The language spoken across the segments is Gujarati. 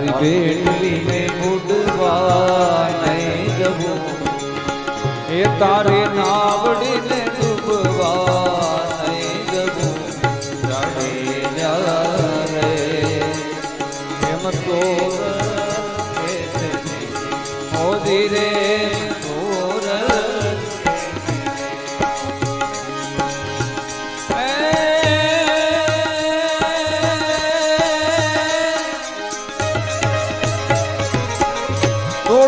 બેટલીને બુડવા નહીં જવું. એ તારી નાવડીને ડૂબવા નહીં જવું. રે એમ તો મોદી રે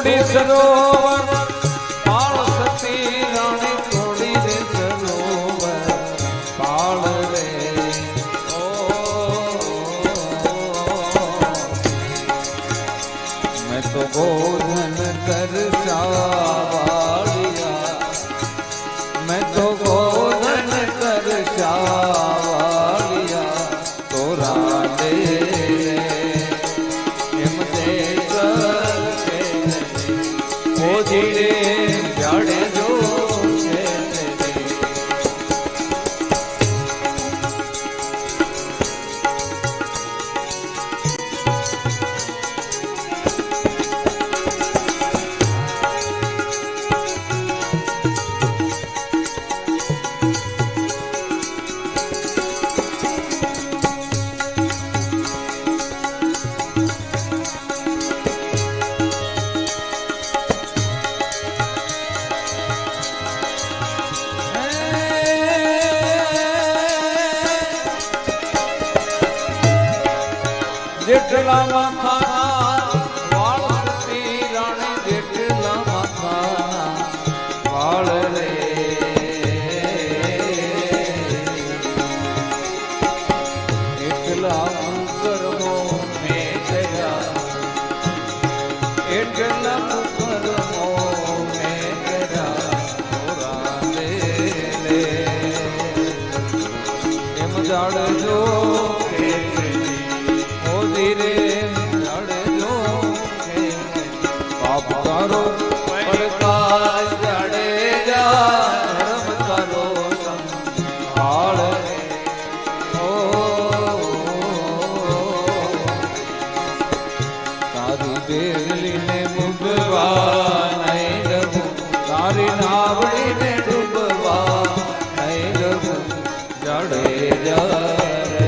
થોડી સરોવર પાળ સતી રાણી થોડી રે સરોવર પાળ રે મેં તો ગોધન કરશાવાળિયા રે જાડે જેટલા માથાના વાળ સતી રાણી માથાના વાળ રે એટલા મેં કર્યા, એટલા મુકરમો મેં કર્યા પાપ કરો, પડકાર જાડેજા ધર્મ કરો સંભાળ તારી બેલીને મુગવા નહીં ડબું તારી નાવડીને ડૂબવા નહીં ડબું જાડેજા રે.